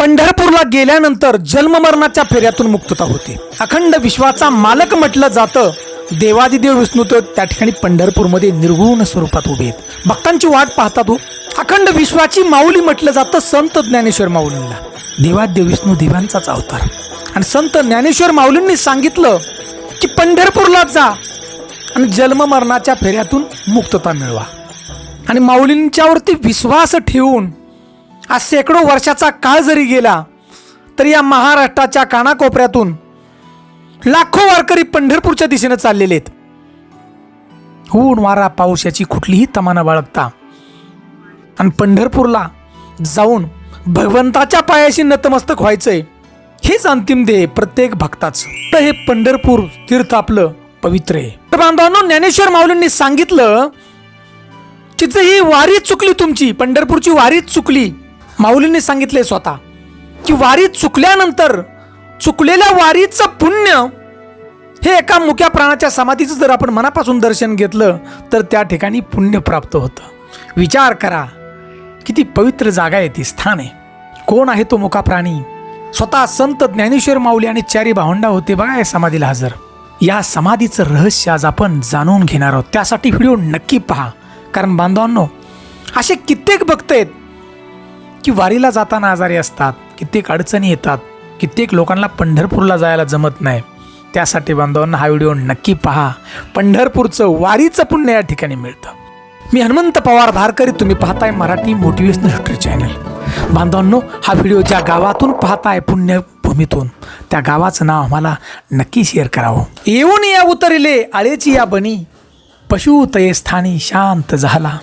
पंढरपूरला गेल्यानंतर जन्ममरणाच्या फेऱ्यातून मुक्तता होते. अखंड विश्वाचा मालक म्हटलं जातं. देवादिदेव विष्णू तर त्या ठिकाणी पंढरपूरमध्ये निर्गुण स्वरूपात उभे आहेत. भक्तांची वाट पाहतात हो. अखंड विश्वाची माऊली म्हटलं जातं संत ज्ञानेश्वर माऊलींना. देवादेव विष्णू देवांचाच अवतार. आणि संत ज्ञानेश्वर माऊलींनी सांगितलं की पंढरपूरला जा आणि जन्ममरणाच्या फेऱ्यातून मुक्तता मिळवा. आणि माऊलींच्यावरती विश्वास ठेवून आज शेकडो वर्षाचा काळ जरी गेला तरी या महाराष्ट्राच्या कानाकोपऱ्यातून लाखो वारकरी पंढरपूरच्या दिशेनं चाललेले आहेत. ऊन वारा पाऊस याची कुठलीही तमाना बाळगता. आणि पंढरपूरला जाऊन भगवंताच्या पायाशी नतमस्तक व्हायचंय हेच अंतिम ध्येय प्रत्येक भक्ताच. तर हे पंढरपूर तीर्थ आपलं पवित्र आहे. तर बांधवांनो ज्ञानेश्वर माऊलींनी सांगितलं की जर ही वारी चुकली तुमची पंढरपूरची वारीच चुकली माऊलींनी सांगितले स्वतः की वारी चुकल्यानंतर चुकलेल्या वारीचं पुण्य हे एका मुक्या प्राणाच्या समाधीचं जर आपण मनापासून दर्शन घेतलं तर त्या ठिकाणी पुण्य प्राप्त होतं. विचार करा किती पवित्र जागा आहे ती स्थान आहे. कोण आहे तो मुका प्राणी? स्वतः संत ज्ञानेश्वर माऊली आणि चारी भावंडा होते बघा या समाधीला हजर. या समाधीचं रहस्य आज आपण जाणून घेणार आहोत. त्यासाठी व्हिडिओ नक्की पहा. कारण बांधवांनो असे कित्येक भक्त आहेत की वारीला जाताना आजारी असतात. कित्येक अडचणी येतात. कित्येक लोकांना पंढरपूरला जायला जमत नाही. त्यासाठी बांधवांना हा व्हिडिओ नक्की पहा. पंढरपूरचं वारीचं पुण्य या ठिकाणी मिळतं. मी हनुमंत पवार धारकरी तुम्ही पाहताय मराठी मोटिवेशनल हिस्ट्री चॅनल. बांधवांनो हा व्हिडिओ ज्या गावातून पाहताय पुण्यभूमीतून त्या गावाचं नाव आम्हाला नक्की शेअर करावं. येऊन या उतरिले आळेची या बनी. पशु तये स्थानी शांत झाला.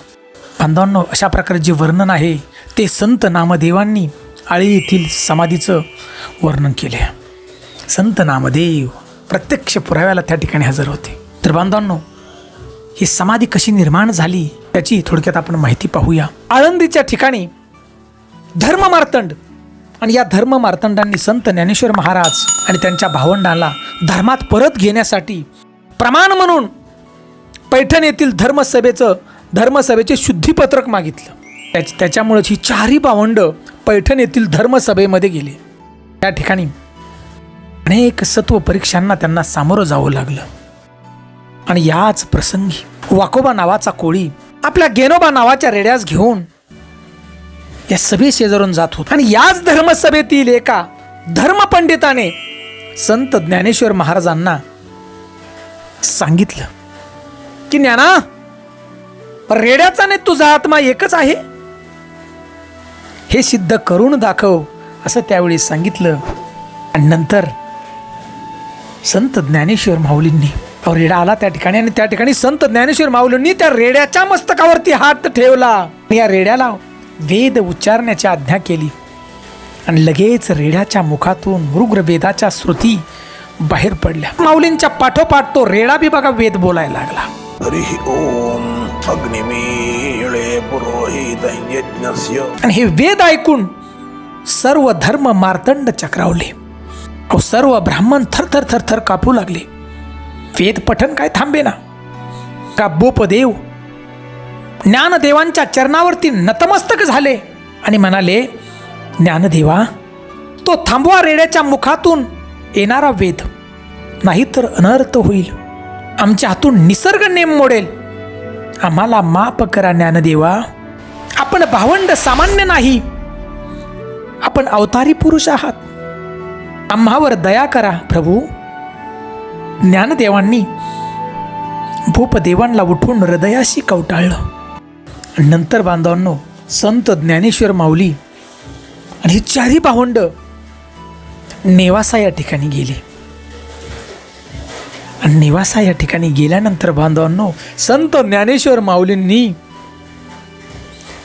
बांधवांनो अशा प्रकारे जे वर्णन आहे. ते संत नामदेवांनी आळी येथील समाधीचं वर्णन केले. आहे संत नामदेव प्रत्यक्ष पुराव्याला त्या ठिकाणी हजर होते. तर बांधवांनो ही समाधी कशी निर्माण झाली त्याची थोडक्यात आपण माहिती पाहूया. आळंदीच्या ठिकाणी धर्म मार्तंड आणि या धर्म मार्तंडांनी संत ज्ञानेश्वर महाराज आणि त्यांच्या भावंडाला धर्मात परत घेण्यासाठी प्रमाण म्हणून पैठण येथील धर्मसभेचं धर्मसभेचे शुद्धीपत्रक मागितलं. त्याच त्याच्यामुळेच ही चारही भावंड पैठण येथील धर्मसभेमध्ये गेले. त्या ठिकाणी अनेक सत्व परीक्षांना त्यांना सामोरं जावं लागलं. आणि याच प्रसंगी वाकोबा नावाचा कोळी आपल्या गेनोबा नावाच्या रेड्यास घेऊन या सभे शेजारून जात होता. आणि याच धर्मसभेतील एका धर्मपंडिताने संत ज्ञानेश्वर महाराजांना सांगितलं की ज्ञाना रेड्याचा ने तुझा आत्मा एकच आहे. हे सिद्ध करून दाखव असं त्यावेळी सांगितलं. आणि नंतर संत ज्ञानेश्वर माऊलींनी अहो रेडा आला त्या ठिकाणी आणि त्या ठिकाणी संत ज्ञानेश्वर माऊलींनी त्या रेड्याच्या मस्तकावरती हात ठेवला. या रेड्याला वेद उच्चारण्याची आज्ञा केली. आणि लगेच रेड्याच्या मुखातून मृग्र वेदाच्या श्रुती बाहेर पडल्या. माऊलींच्या पाठोपाठ तो रेडा बी बघा वेद बोलायला लागला. हरिः आणि हे वेद ऐकून सर्व धर्म मार्तंड चक्रावले. अहो सर्व ब्राह्मण थरथर थरथर कापू लागले. वेद पठन काय थांबे ना का बोपदेव ज्ञानदेवांच्या चरणावरती नतमस्तक झाले? आणि म्हणाले ज्ञानदेवा तो थांबवा रेड्याच्या मुखातून येणारा वेद. नाहीतर अनर्थ होईल. आमच्या हातून निसर्ग नेम मोडेल. आम्हाला माफ करा ज्ञानदेवा. आपण भावंड सामान्य नाही. आपण अवतारी पुरुष आहात. आम्हावर दया करा प्रभू. ज्ञानदेवांनी भूपदेवांना उठून हृदयाशी कवटाळलं. नंतर बांधवांनो संत ज्ञानेश्वर माऊली आणि चारी चारही भावंड नेवासा या ठिकाणी गेले. निवासा या ठिकाणी गेल्यानंतर बांधवांनो संत ज्ञानेश्वर माऊलींनी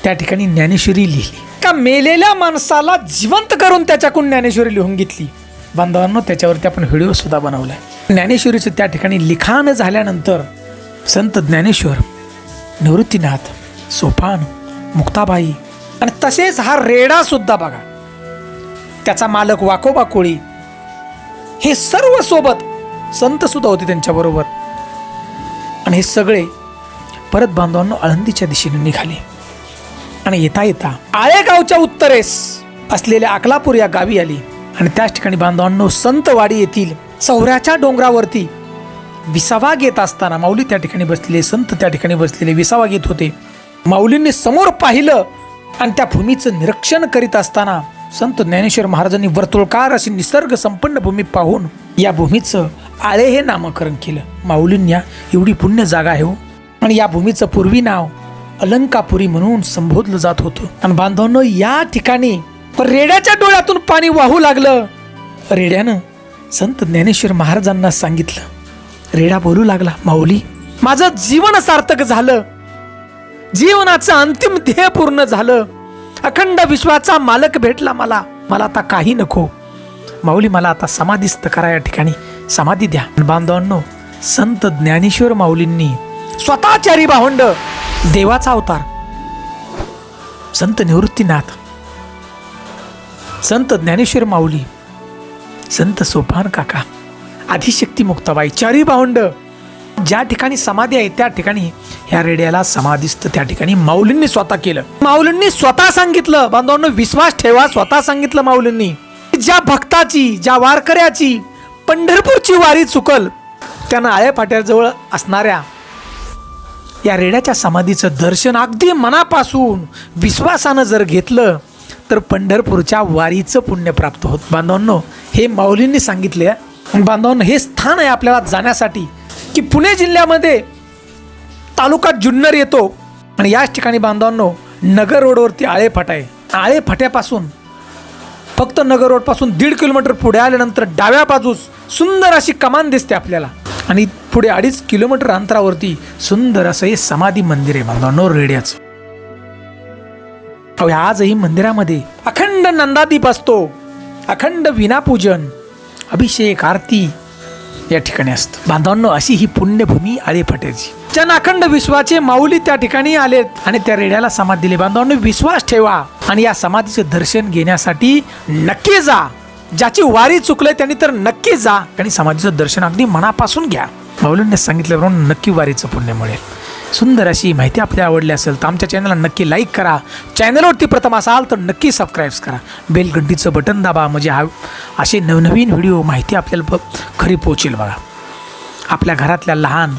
त्या ठिकाणी ज्ञानेश्वरी लिहिली. का मेलेल्या माणसाला जिवंत करून त्याच्याकडून ज्ञानेश्वरी लिहून घेतली. बांधवांनो त्याच्यावरती आपण व्हिडिओ सुद्धा बनवलाय. ज्ञानेश्वरीचं त्या ठिकाणी लिखाण झाल्यानंतर संत ज्ञानेश्वर निवृत्तीनाथ सोपान मुक्ताबाई आणि तसेच हा रेडा सुद्धा बघा. त्याचा मालक वाकोबा कोळी हे सर्व सोबत संतसुद्धा होते त्यांच्याबरोबर. आणि हे सगळे परत बांधवांनो आळंदीच्या दिशेने निघाले. आणि येता येता आळेगावच्या उत्तरेस असलेल्या अकलापूर या गावी आली. आणि त्याच ठिकाणी बांधवांनो संतवाडी येथील चौऱ्याच्या डोंगरावरती विसावा घेत असताना माऊली त्या ठिकाणी बसलेले संत त्या ठिकाणी बसलेले विसावा घेत होते. माऊलींनी समोर पाहिलं आणि त्या भूमीचं निरीक्षण करीत असताना संत ज्ञानेश्वर महाराजांनी वर्तुळकार अशी निसर्ग संपन्न भूमी पाहून या भूमीचं आळे हे नामकरण केलं. माऊलींना एवढी पुण्य जागा आहे हो. आणि या भूमीचं पूर्वी नाव अलंकापुरी म्हणून संबोधलं जात होतं. आणि बांधवांनो या ठिकाणी रेड्याच्या डोळ्यातून पाणी वाहू लागलं. रेड्यानं संत ज्ञानेश्वर महाराजांना सांगितलं रेडा बोलू लागला माऊली माझं जीवन सार्थक झालं. जीवनाचं अंतिम ध्येय पूर्ण झालं. अखंड विश्वाचा मालक भेटला मला. मला आता काही नको. माऊली मला आता समाधीस्थ करा या ठिकाणी. समाधी द्या. बांधवांनो संत ज्ञानेश्वर माऊलींनी स्वतःचारी भावंड देवाचा अवतार संत निवृत्तीनाथ संत ज्ञानेश्वर माऊली संत सोपान काका आदिशक्ती मुक्ताबाई चारी भावंड ज्या ठिकाणी समाधी आहे त्या ठिकाणी ह्या रेड्याला समाधीस्त त्या ठिकाणी माऊलींनी स्वतः केलं. माऊलींनी स्वतः सांगितलं. बांधवांनो विश्वास ठेवा स्वतः सांगितलं माऊलींनी. ज्या भक्ताची ज्या वारकऱ्याची पंढरपूरची वारी चुकल त्यानं आळेफाट्याजवळ असणाऱ्या या रेड्याच्या समाधीचं दर्शन अगदी मनापासून विश्वासानं जर घेतलं तर पंढरपूरच्या वारीचं पुण्य प्राप्त होत. बांधवांनो हे माऊलींनी सांगितले बांधवांनो हे स्थान आहे आपल्याला जाण्यासाठी की पुणे जिल्ह्यामध्ये तालुका जुन्नर येतो. आणि याच ठिकाणी बांधवांनो नगर रोडवरती आळेफाट आहे. आळेफाट्यापासून फक्त नगर रोडपासून दीड किलोमीटर पुढे आल्यानंतर डाव्या बाजूस सुंदर अशी कमान दिसते आपल्याला. आणि पुढे अडीच किलोमीटर अंतरावरती सुंदर असं हे समाधी मंदिर आहे बांधवांनो रेड्याचं. अहो, आजही मंदिरामध्ये अखंड नंदादीप असतो. अखंड विनापूजन अभिषेक आरती या ठिकाणी असतं. बांधवांनो अशी ही पुण्यभूमी आळेफाट्याची ज्यांना अखंड विश्वाचे माऊली त्या ठिकाणी आलेत आणि त्या रेड्याला समाधी दिली. बांधवांनो विश्वास ठेवा. आणि या समाधीचं दर्शन घेण्यासाठी नक्की जा. ज्याची वारी चुकले त्यांनी तर नक्की जा. आणि समाधीचं दर्शन अगदी मनापासून घ्या. माऊलींनी सांगितल्याप्रमाणे नक्की वारीचं पुण्य मिळेल सुंदर अशी माहिती आपल्याला आवडली असेल तर आमच्या चॅनलला नक्की लाईक करा. चॅनलवरती प्रथम असाल तर नक्की सबस्क्राईब करा. बेल घंटीचं बटन दाबा. म्हणजे हा असे नवनवीन व्हिडिओ माहिती आपल्याला खरी पोचेल बघा. आपल्या घरातल्या लहान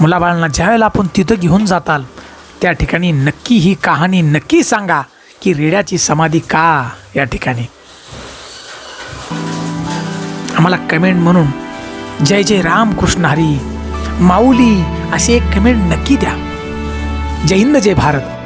मुलाबाळांना ज्यावेळेला आपण तिथं घेऊन जाताल त्या ठिकाणी नक्की ही कहाणी नक्की सांगा. की रेड्याची समाधी का या ठिकाणी? आम्हाला कमेंट म्हणून जय जय राम कृष्ण हरी माऊली असे एक कमेंट नक्की द्या. जय हिंद जय भारत.